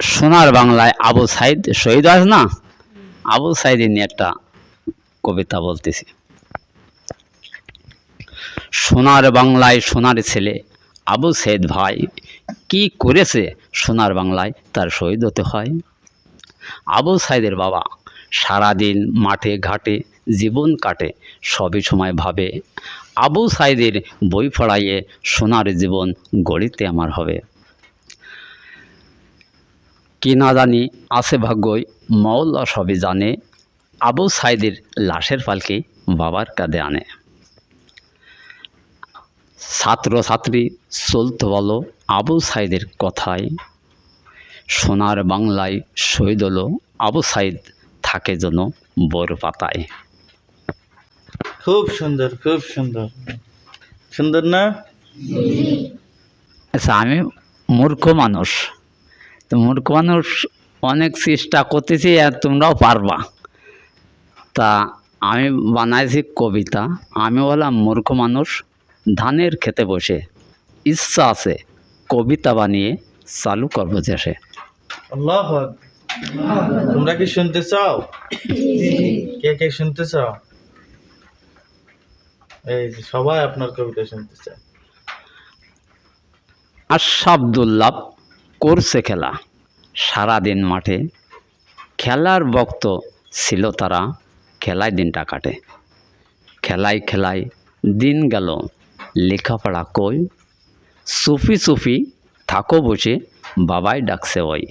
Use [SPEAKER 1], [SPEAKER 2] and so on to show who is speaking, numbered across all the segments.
[SPEAKER 1] সোনার বাংলায় আবু সাইদ শহীদ আছে না? আবু সাইদের নিয়ে একটা কবিতা বলতেছি। সোনার বাংলায় সোনার ছেলে আবু সাইদ ভাই কি করেছে সোনার বাংলায় তার শহীদ হতে হয়? আবু সাইদের বাবা সারাদিন মাঠে ঘাটে জীবন কাটে সবই সময় ভাবে আবু সাইদের বই পড়াইয়ে সোনার জীবন গড়িতে আমার হবে। কি না জানি আছে ভাগ্যই। মৌলা সবই জানে। আবু সাইদের লাশের পালকি বাবার কাঁধে আনে। ছাত্র ছাত্রী চলতে বলো আবু সাইদের কথায় সোনার বাংলায় শহীদ হলো আবু সাইদ থাকে যেন বোর পাতায়।
[SPEAKER 2] খুব সুন্দর খুব সুন্দর। সুন্দর না?
[SPEAKER 1] আচ্ছা আমি মূর্খ মানুষ। তো মূর্খ মানুষ অনেক চেষ্টা করতেছি আর তোমরাও পারবা। তা আমি বানাইছি কবিতা। আমি বললাম মূর্খ মানুষ ধানের খেতে বসে। ইচ্ছা আছে কবিতা বানিয়ে চালু করব দেশে।
[SPEAKER 2] আল্লাহ তোমরা কি শুনতে চাও? কে কে শুনতে চাও? এই সবাই আপনার কবিতা শুনতে চায়।
[SPEAKER 1] আশাবদুল্লাভ করছে খেলা। সারাদিন মাঠে খেলার বক্ত ছিল তারা, খেলায় দিনটা কাটে। খেলায় খেলায় দিন গেল, লেখাপড়া কই? সুফি সুফি থাকো বসে, বাবাই ডাকছে ওই।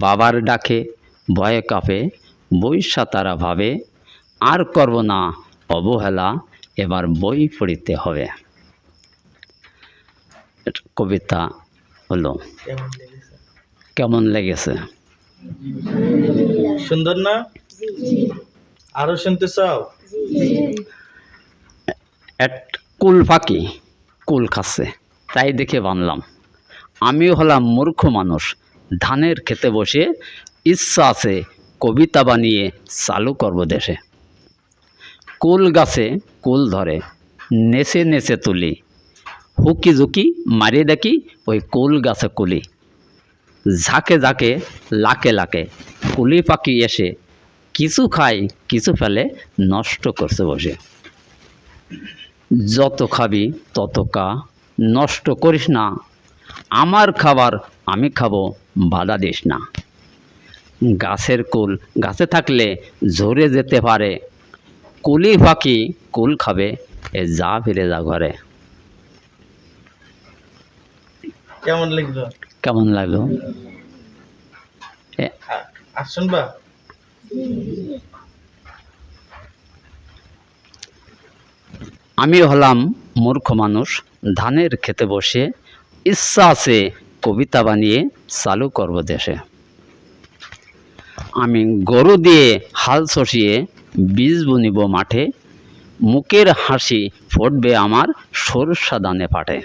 [SPEAKER 1] বাবার ডাকে ভয়ে কাঁপে, বৈশা তারা ভাবে, আর করব না, অবহেলা, এবার বই পড়িতে হবে। কবিতা হলো।
[SPEAKER 2] কেমন লেগেছে? সুন্দর না? আরও শুনতে চাও?
[SPEAKER 1] এক কুল ফাঁকি কুল খাচ্ছে। তাই দেখে বানলাম। আমি হলাম মূর্খ মানুষ। ধানের খেতে বসে ইচ্ছা আছে কবিতা বানিয়ে চালু করব দেশে। কুল গাছে কুল ধরে নেচে নেচে তুলি। হুকি ঝুঁকি মারিয়ে দেখি ওই কুল গাছে কুলি। ঝাঁকে ঝাঁকে, লাকে লাকে কুলি পাখি এসে কিছু খায় কিছু ফেলে নষ্ট করছে বসে। যত খাবি তত কা নষ্ট করিস না। আমার খাবার আমি খাব, বাধা দিস না। গাছের কুল গাছে থাকলে ঝরে যেতে পারে। কুলি পাখি কুল খাবে, এ যা ফিরে যা ঘরে।
[SPEAKER 2] কেমন লিখলো
[SPEAKER 1] কেমন লাগল?
[SPEAKER 2] আর শুনবা?
[SPEAKER 1] আমি হলাম মূর্খ মানুষ ধানের খেতে বসে ইচ্ছা আছে কবিতা বানিয়ে চালু করব দেশে। আমি গরু দিয়ে হাল চষিয়ে বীজ বুনিব মাঠে মুখের হাসি ফুটবে আমার সরষা দানে পাটে।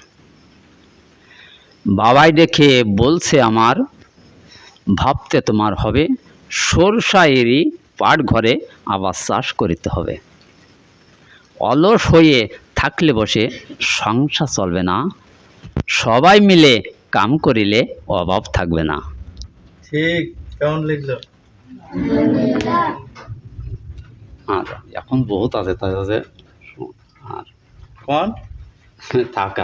[SPEAKER 1] বাবাই দেখে বলছে আমার ভাবতে তোমার হবে সরষা এরই পাট ঘরে আবার চাষ করিতে হবে। অলস হয়ে থাকলে বসে সংসার চলবে না সবাই মিলে কাম করিলে অভাব থাকবে না।
[SPEAKER 2] ঠিক কেমন লিখলো?
[SPEAKER 1] আর এখন বহুত আছে আছে আর
[SPEAKER 2] কোন?
[SPEAKER 1] থাকা।